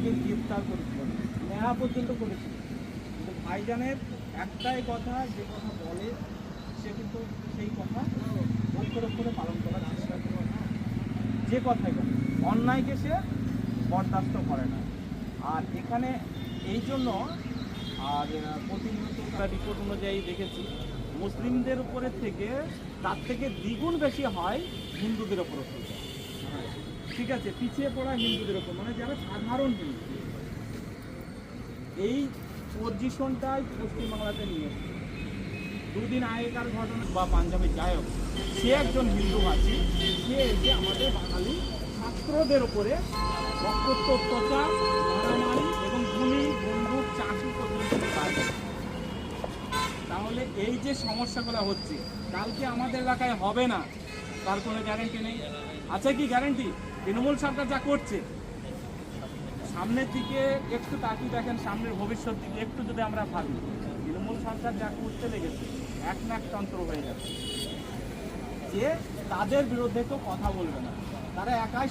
ওনাকে গ্রেপ্তার করেছিল। নেওয়া পর্যন্ত করেছিল। কিন্তু ভাইজানের একটাই কথা, যে কথা বলে, সে কিন্তু সেই কথা অক্ষর অক্ষরে পালন করার চেষ্টা করে যে কথাই বলে অন্যায়কে সে বরদাস্ত করে না। আর এখানে এই জন্য আর প্রতিনিয়ত রিপোর্ট অনুযায়ী দেখেছি, মুসলিমদের উপরে থেকে তার থেকে দ্বিগুণ বেশি হয় হিন্দুদের ওপর অত্যাচার। ঠিক আছে, পিছিয়ে পড়া হিন্দুদের ওপর মানে যারা সাধারণ হিন্দু। এই পজিশনটাই পশ্চিমবাংলাতে নিয়ে দুদিন আগেকার ঘটনা, বা পাঞ্জাবে যাই হোক, সে একজন হিন্দুভাষী সে এসে আমাদের বাঙালি ছাত্রদের উপরে রক্তত্ব অত্যাচার মারামারি এবং গুলি, বন্দুক চাকু পর্যন্ত তাহলে এই যে সমস্যাগুলো হচ্ছে, কালকে আমাদের এলাকায় হবে না, তার কোনো গ্যারেন্টি নেই? আছে কি গ্যারেন্টি তৃণমূল সরকার যা করছে। সামনের দিকে একটু তাকিয়ে দেখেন, সামনের ভবিষ্যৎ দিকে একটু যদি আমরা ভাবি, তৃণমূল সরকার যা করতে লেগেছে, এক নাক তন্ত্র হয়ে যাচ্ছে যে তাদের বিরুদ্ধে তো কথা বলবে না। তারা একাই